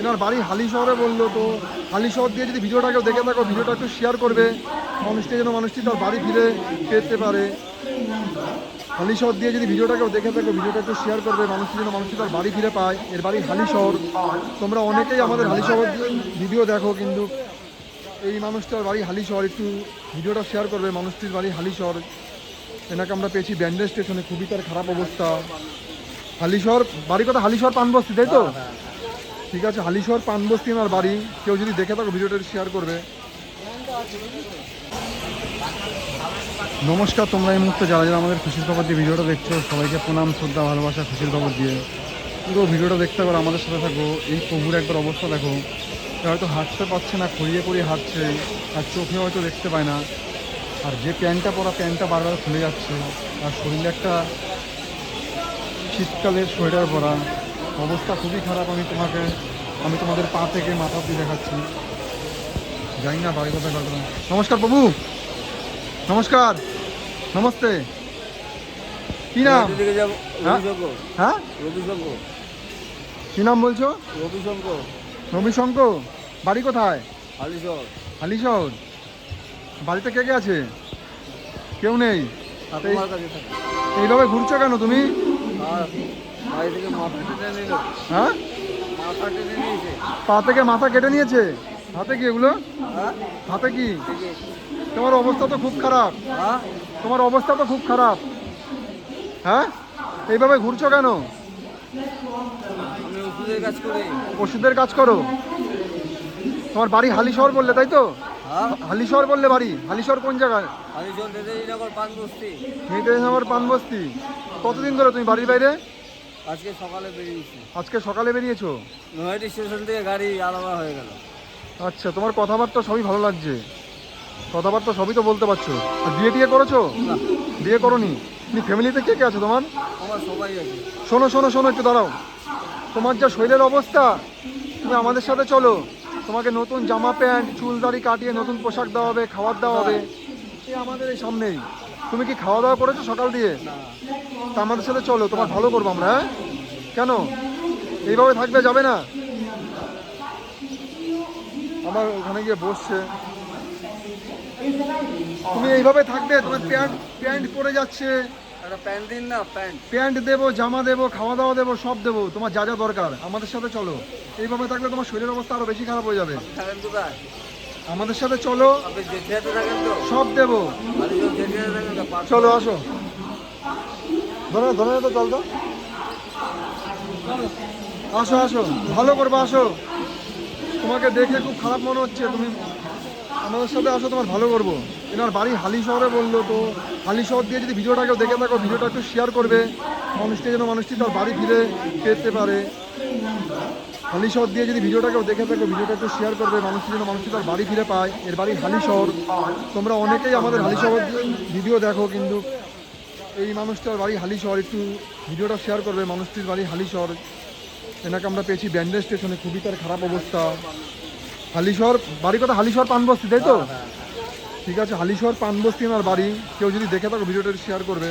এনার বাড়ি হালি শহরে বলল তো, হালি শহর দিয়ে যদি ভিডিওটা কেউ দেখে থাকো, ভিডিওটা একটু শেয়ার করবে। মানুষটি যেন মানুষটি তার বাড়ি ফিরে পেতে পারে। হালি শহর দিয়ে যদি ভিডিওটা কেউ দেখে থাকো, ভিডিওটা একটু শেয়ার করবে, মানুষটি যেন মানুষটি তার বাড়ি ফিরে পায়। এর বাড়ি হালি শহর। তোমরা অনেকেই আমাদের হালি শহর ভিডিও দেখো, কিন্তু এই মানুষটার বাড়ি হালি শহর। একটু ভিডিওটা শেয়ার করবে, মানুষটির বাড়ি হালি শহর। এনাকে আমরা পেয়েছি ব্যান্ডেজ স্টেশনে, খুবই তার খারাপ অবস্থা। হালিশহর বাড়ি কথা হালি হালিশহর পানবস্তি, তাই তো? ঠিক আছে, হালিশহর পানবস্তি আমার বাড়ি। কেউ যদি দেখে থাকো, ভিডিওটা শেয়ার করবে। নমস্কার, তোমরা এই মুহূর্তে যারা যারা আমাদের খুশির খবর দিয়ে ভিডিওটা দেখছ, সবাইকে প্রণাম, শ্রদ্ধা, ভালোবাসা, খুশির খবর দিয়ে। পুরো ভিডিওটা দেখতে পারো, আমাদের সাথে থাকো। এই প্রভুর একবার অবস্থা দেখো। হয়তো হাঁটতে পারছে না, খড়িয়ে পড়িয়ে হাঁটছে, আর চোখে হয়তো দেখতে পায় না। আর যে প্যান্টটা পরা প্যান্টটা বারবার খুলে যাচ্ছে আর শরীরে একটা শীতকালের সোয়েটার পরা। অবস্থা খুবই খারাপ আমি তোমাকে আমি তোমাদের পা থেকে মাথা অব্দি দেখাচ্ছি। জানি না বাড়ি কথা কথা নমস্কার বাবু নমস্কার! নমস্তে! কি নাম? হ্যাঁ? রবিশঙ্কর হ্যাঁ? কি নাম বলছো? রবিশঙ্কর রবিশঙ্কর বাড়ি কোথায়? হালিশহর। হালিশহর। বাড়িতে কে কে আছে? কেউ নেই? এইভাবে ঘুরছো কেন তুমি? হ্যাঁ? পা থেকে মাথা কেটে নিয়েছে? হাতে কি এগুলো? হ্যাঁ? হাতে কি? তোমার অবস্থা তো খুব খারাপ। হ্যাঁ? তোমার অবস্থা তো খুব খারাপ। হ্যাঁ? এইভাবে ঘুরছো কেন? ওষুধের কাজ করি। তোমার বাড়ি হালিশহর বললে তাই তো? হ্যাঁ? হালিশহর বললে বাড়ি? হালিশহর কোন জায়গায়? হালিশহর পানবস্তি। কতদিন ধরে তুমি বাড়ির বাইরে? আজকে সকালে বেরিয়েছি। আজকে সকালে বেরিয়েছো? নয়টি স্টেশন থেকে গাড়ি আলাদা হয়ে গেল। আচ্ছা তোমার কথাবার্তা সবই ভালো লাগছে। কথাবার্তা সবই তো বলতে পারছ। আর বিয়ে টিয়ে করেছ? না। বিয়ে করনি? তুমি ফ্যামিলিতে কে কে আছে তোমার? আমার সবাই আছে। শোনো শোনো শোনো একটু দাঁড়াও। তোমার যা শরীরের অবস্থা তুমি আমাদের সাথে চলো। তোমাকে নতুন জামা প্যান্ট চুল দাড়ি কাটিয়ে নতুন পোশাক দেওয়া হবে খাবার দেওয়া হবে। আমাদের এই সামনেই। তুমি কি খাওয়া দাওয়া করেছ সকাল দিয়ে? তা আমাদের সাথে চলো তোমার ভালো করব আমরা হ্যাঁ? কেন? এইভাবে থাকবে যাবে না? আমার ওখানে গিয়ে বসছে। তুমি এইভাবে থাকবে তোমার প্যান্ট প্যান্ট পরে যাচ্ছে। প্যান্ট দিন না প্যান্ট। প্যান্ট দেবো জামা দেবো খাওয়া দাওয়া দেবো সব দেবো। তোমার যা যা দরকার আমাদের সাথে চলো। এইভাবে থাকলে তোমার শরীরের অবস্থা আরও বেশি খারাপ হয়ে যাবে। কোথায় আমাদের সাথে চলো। সব দেবো। চলো আসো। ধরে ধরে তো জল তো। আসো আসো। ভালো করব আসো। তোমাকে দেখে খুব খারাপ মনে হচ্ছে। তুমি আমাদের সাথে আসো তোমার ভালো করব। এনার বাড়ি হালি শহরে বলল তো। হালি শহর দিয়ে যদি ভিডিওটা কেউ দেখে থাকো ভিডিওটা একটু শেয়ার করবে। মানুষটি যেন মানুষটি তার বাড়ি ফিরে পেতে পারে। হালি শহর দিয়ে যদি ভিডিওটা কেউ দেখে থাকো, ভিডিওটা একটু শেয়ার করবে মানুষটি যেন মানুষটি তার বাড়ি ফিরে পায়, এর বাড়ি হালি শহর। তোমরা অনেকেই আমাদের হালি শহর ভিডিও দেখো, কিন্তু এই মানুষটার বাড়ি হালি শহর, একটু ভিডিওটা শেয়ার করবে, মানুষটির বাড়ি হালি শহর। এনাকে আমরা পেয়েছি ব্যান্ডেজ স্টেশনে, খুবই তার খারাপ অবস্থা। হালিশহর বাড়ি কথা হালিশহর পানবস্তি, তাই তো? ঠিক আছে হালিশহর পানবস্তি আমার বাড়ি। কেউ যদি দেখে থাকো, ভিডিওটা শেয়ার করবে।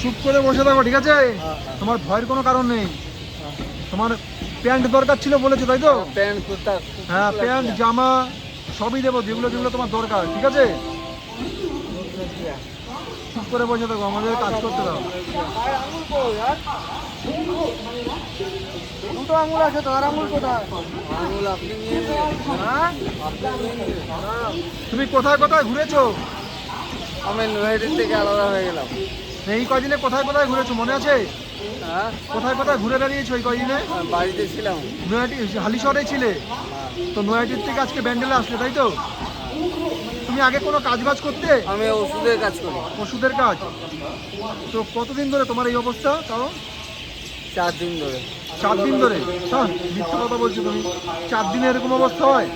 চুপ করে বসে থাকো ঠিক আছে? তোমার ভয়ের কোনো কারণ নেই। তোমার প্যান্ট দরকার ছিল বলেছ তাই তো? প্যান্ট কুর্তা হ্যাঁ প্যান্ট জামা সবই দেবো যেগুলো যেগুলো তোমার দরকার ঠিক আছে? চুপ করে বসে থাকো আমাদের কাজ করতে দাও। দুটো আঙুল আছে আঙুল কোথায়? আঙুল আপনি হ্যাঁ। হ্যাঁ। তুমি কোথায় কোথায় ঘুরেছো? আমি নৈহাটির থেকে আলাদা হয়ে গেলাম। এই কদিনে কোথায় কোথায় ঘুরেছো মনে আছে? হ্যাঁ কোথায় কোথায় ঘুরে বেরিয়েছো এই কদিনে বাড়িতে ছিলাম। নয়াটি হালিশহরে ছিলে? তো নয়াটির থেকে আজকে ব্যান্ডেলে আসলে তাই তো? তুমি আগে কোনো কাজ বাজ করতে? আমি ওষুধের কাজ করি। ওষুধের কাজ? তো কতদিন ধরে তোমার এই অবস্থা তাও চার দিন ধরে। চার দিন ধরে? হ্যাঁ মিথ্যা কথা বলছো তুমি। চার দিনে এরকম অবস্থা হয়?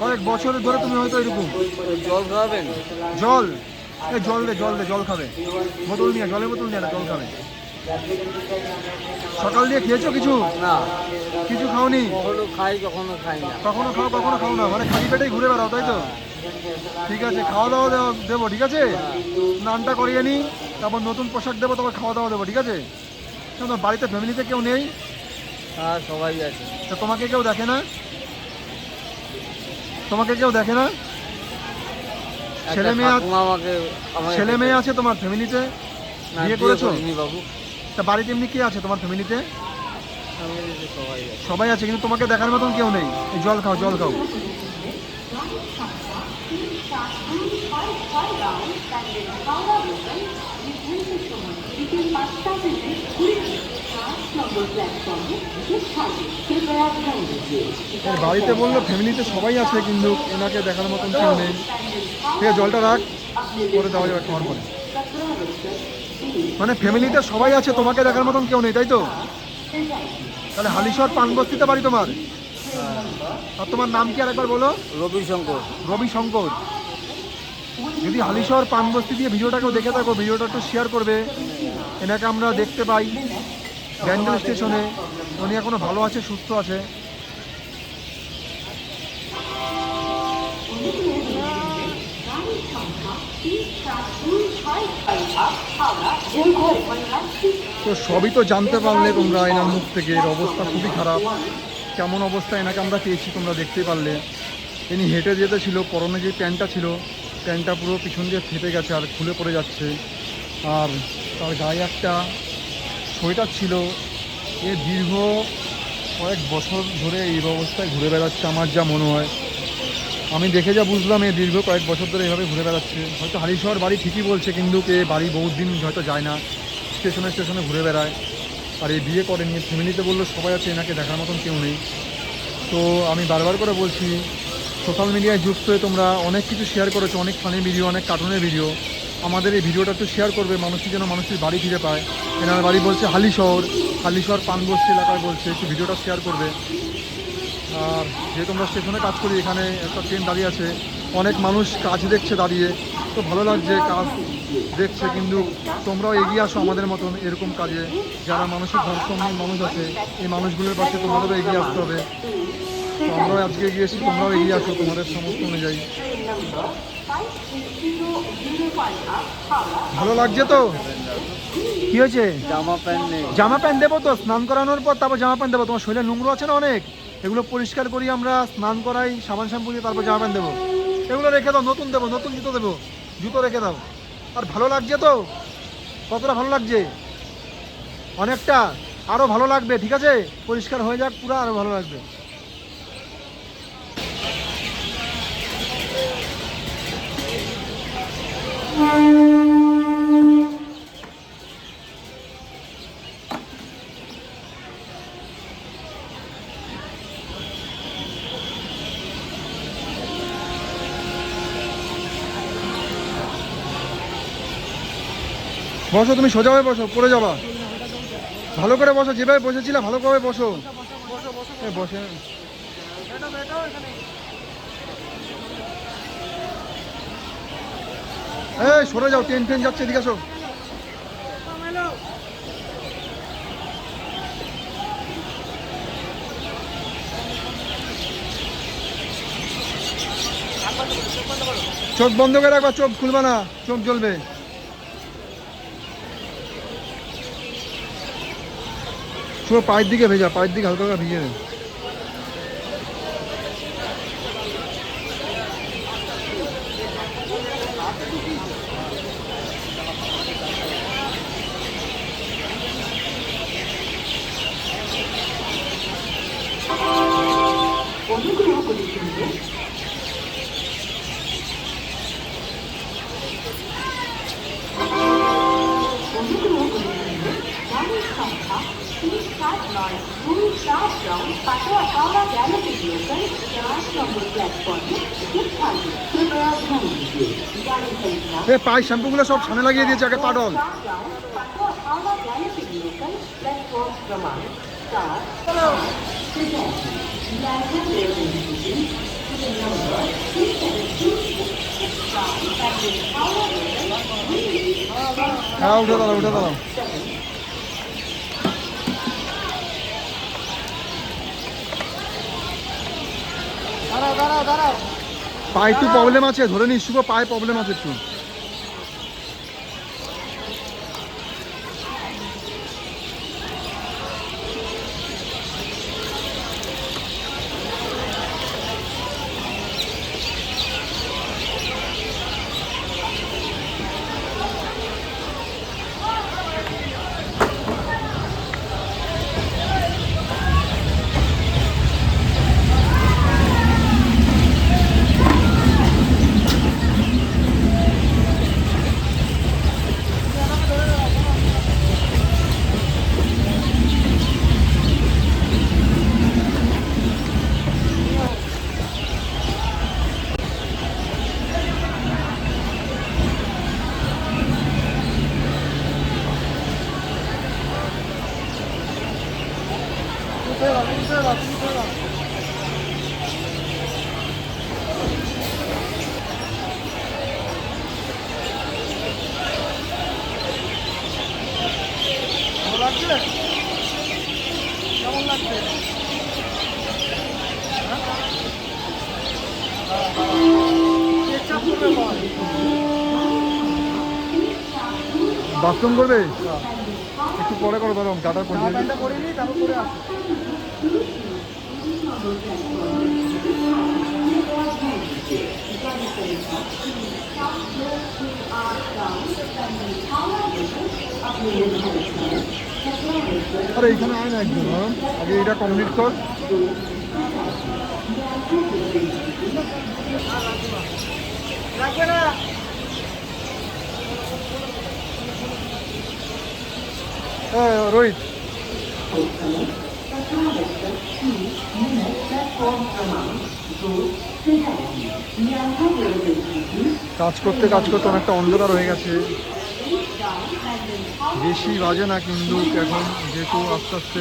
কয়েক বছর ধরে তুমি হয়তো এরকম। জল খাওয়াবেন? জল? জল দে জল দে জল খাবে। বোতল নিয়ে জলের বোতল নিয়ে না, জল খাবে। সকাল দিয়ে খেয়েছো কিছু? না। কিছু খাওনি? কখনো খাই কখনো খাই না। কখনো খাও কখনো খাও না। মানে খালি পেটেই ঘুরে বেড়াও তাই তো? ঠিক আছে খাওয়া দাওয়া দেবো ঠিক আছে? স্নানটা করিয়ে নিই তারপর নতুন পোশাক দেবো তারপর খাওয়া দাওয়া দেবো ঠিক আছে? তোমার বাড়িতে ফ্যামিলিতে কেউ নেই? হ্যাঁ সবাই আছে। তো তোমাকে কেউ দেখে না? তোমাকে কেউ দেখে না? ছেলে মেয়ে আমাকে ছেলে মেয়ে আছে তোমার ফ্যামিলিতে? বিয়ে করেছ? বাবু। তা বাড়িতে এমনি কে আছে তোমার ফ্যামিলিতে? সবাই আছে। কিন্তু তোমাকে দেখার মতন কেউ নেই। জল খাও জল খাও। বিকেল পাঁচটা থেকে বাড়িতে বলল ফ্যামিলিতে সবাই আছে কিন্তু এনাকে দেখার মতন কেউ নেই। ঠিক আছে জলটা রাখ করে দেওয়া যাবে খাওয়ার পরে। মানে ফ্যামিলিতে সবাই আছে তোমাকে দেখার মতন কেউ নেই তাই তো? তাহলে হালিশহর পানবস্তিতে বাড়ি তোমার? আর তোমার নাম কি আরেকবার বলো? রবি শঙ্কর রবি শঙ্কর যদি হালিশহর পানবস্তি দিয়ে ভিডিওটাকেও দেখে থাকো ভিডিওটা একটু শেয়ার করবে। এনাকে আমরা দেখতে পাই। ব্যান্ডেল স্টেশনে, উনি এখনও ভালো আছে, সুস্থ আছে। তো সবই তো জানতে পারলে তোমরা এনার মুখ থেকে, এর অবস্থা খুবই খারাপ। কেমন অবস্থা এনাকে আমরা পেয়েছি তোমরা দেখতে পারলে। ইনি হেঁটে যেতে ছিল, পরনে যে প্যান্টটা ছিল, প্যান্টটা পুরো পিছন দিয়ে ফেটে গেছে আর খুলে পড়ে যাচ্ছে। আর তার গায়ে একটা সোয়েটার ছিল এ দীর্ঘ কয়েক বছর ধরে এই অবস্থায় ঘুরে বেড়াচ্ছে আমার যা মনে হয়। আমি দেখে যা বুঝলাম এ দীর্ঘ কয়েক বছর ধরে এভাবে ঘুরে বেড়াচ্ছে। হয়তো হালিশহর বাড়ি ঠিকই বলছে, কিন্তু এ বাড়ি বহুত দিন হয়তো যায় না। স্টেশনে স্টেশনে ঘুরে বেড়ায়। আর এই বিয়ে করেনি, ফ্যামিলিতে বলল সবাই আছে, এনাকে দেখার মতন কেউ নেই। তো আমি বারবার করে বলছি, সোশ্যাল মিডিয়ায় যুক্ত হয়ে তোমরা অনেক কিছু শেয়ার করেছ, অনেক ফানি ভিডিও অনেক কার্টুনের ভিডিও আমাদের এই ভিডিওটা একটু শেয়ার করবে, মানুষটি যেন মানুষের বাড়ি ফিরে পায়। এনার বাড়ি বলছে হালিশহর হালিশহর পানবস্তি এলাকায় বলছে, একটু ভিডিওটা শেয়ার করবে। আর যেহেতু আমরা স্টেশনে কাজ করি, এখানে একটা ট্রেন দাঁড়িয়ে আছে। অনেক মানুষ কাজ দেখছে দাঁড়িয়ে। তো ভালো লাগছে কাজ দেখছে, কিন্তু তোমরাও এগিয়ে আসো আমাদের মতন এরকম কাজে। যারা মানুষের ভারসাম্য মানুষ আছে, এই মানুষগুলোর পাশে তোমাদেরও এগিয়ে আসতে হবে। তো আমরাও আজকে এগিয়ে এসেছি, তোমরাও এগিয়ে আসো তোমাদের সমস্ত অনুযায়ী। ভালো লাগছে তো? কি হয়েছে? জামা প্যান্ট নেই। জামা প্যান্ট দেবো তো স্নান করানোর পর তারপর জামা প্যান্ট দেবো। তোমার শরীরে নোংরা আছে না অনেক? এগুলো পরিষ্কার করি আমরা স্নান করাই সাবান শ্যাম্পু দিয়ে তারপর জামা প্যান্ট দেবো। এগুলো রেখে দাও নতুন দেবো নতুন জুতো দেবো। জুতো রেখে দাও। আর ভালো লাগছে তো? কতটা ভালো লাগছে? অনেকটা। আরও ভালো লাগবে ঠিক আছে? পরিষ্কার হয়ে যাক পুরো আরও ভালো লাগবে। বসো, তুমি সোজা হয়ে বসো, পড়ে যাবা। ভালো করে বসো, যেভাবে বসেছিলে ভালো করে বসো। বসে। এই, সরে যাও, ট্রেন ট্রেন যাচ্ছে, এদিকে আসো। চোখ বন্ধ করে রাখবা চোখ খুলবা না, চোখ জ্বলবে। পুরো পায়ের দিকে ভেজা, পায়ের দিকে হালকা হালকা ভিজে নেই এ, পাই, শ্যাম্পুগুলো সব সামনে লাগিয়ে দিয়েছে আগে পাডল। হ্যাঁ উঠে দাঁড়াও উঠে দাঁড়াও। দাঁড়াও দাঁড়াও দাঁড়াও। পায়ে একটু প্রবলেম আছে ধরে নিস শুভ পায়ে প্রবলেম আছে একটু। 원, 2만 원. 거네. পরে করো দাঁড়াও গাটার পরে আরে এইখানে আয় না একদম হ্যাঁ? আগে এটা কমপ্লিট কর। লাগবে না। হ্যাঁ রোহিত। কাজ করতে কাজ করতে অনেকটা অন্ধকার হয়ে গেছে। বেশি বাজে না কিন্তু এখন যেহেতু আস্তে আস্তে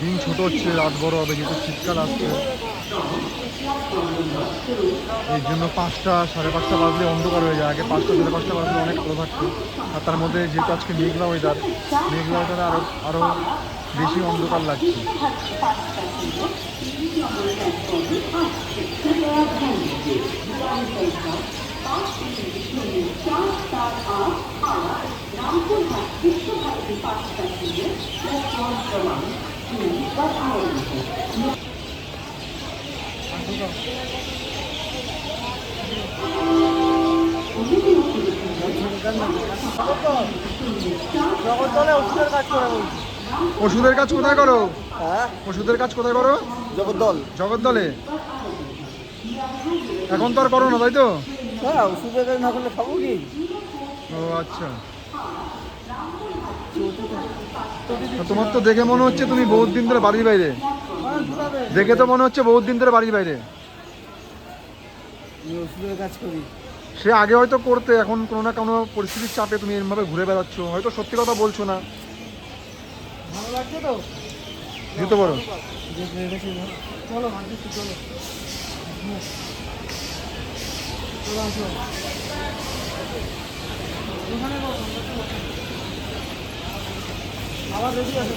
দিন ছোট হচ্ছে, রাত বড় হবে, যেহেতু শীতকাল আসছে। এই জন্য পাঁচটা, সাড়ে পাঁচটা বাজলে অন্ধকার হয়ে যায়। আগে পাঁচটা, সাড়ে পাঁচটা বাজলে অনেক আলো থাকতো। আর তার মধ্যে যেহেতু আজকে মেঘলা ওয়েদার মেঘলা ওয়েদারে আরও আরও বেশি অন্ধকার লাগছে। করে বলছি ওষুধের কাজ কোথায় করো? হ্যাঁ? ওষুধের কাজ কোথায় করো? জগদ্দল। জগদ্দলে? এখন তো আর করো না তাই তো? হ্যাঁ ওষুধের কাজ না করলে খাব কি? ও আচ্ছা। তোমার তো দেখে মনে হচ্ছে তুমি বহুত দিন ধরে বাড়ির বাইরে। দেখে তো মনে হচ্ছে বহুত দিন ধরে বাড়ির বাইরে। ওষুধের কাজ করি। সে আগে হয়তো করতে এখন কোনো না কোনো পরিস্থিতির চাপে তুমি এরমভাবে ঘুরে বেড়াচ্ছ। হয়তো সত্যি কথা বলছো না। ভালো লাগছে তো? পারো চলো চলো। আবার রেডি আছে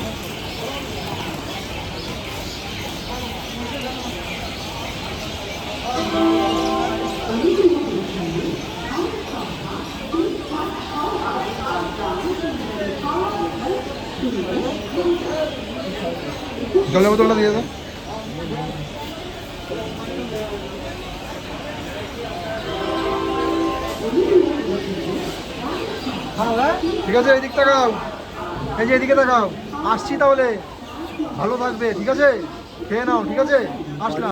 জলের বোতলটা দিয়ে দাও। হ্যাঁ ঠিক আছে এই দিক তাকাও এই যে এদিকে তাকাও আসছি তাহলে। ভালো থাকবে ঠিক আছে? খেয়ে নাও ঠিক আছে? আসলাম।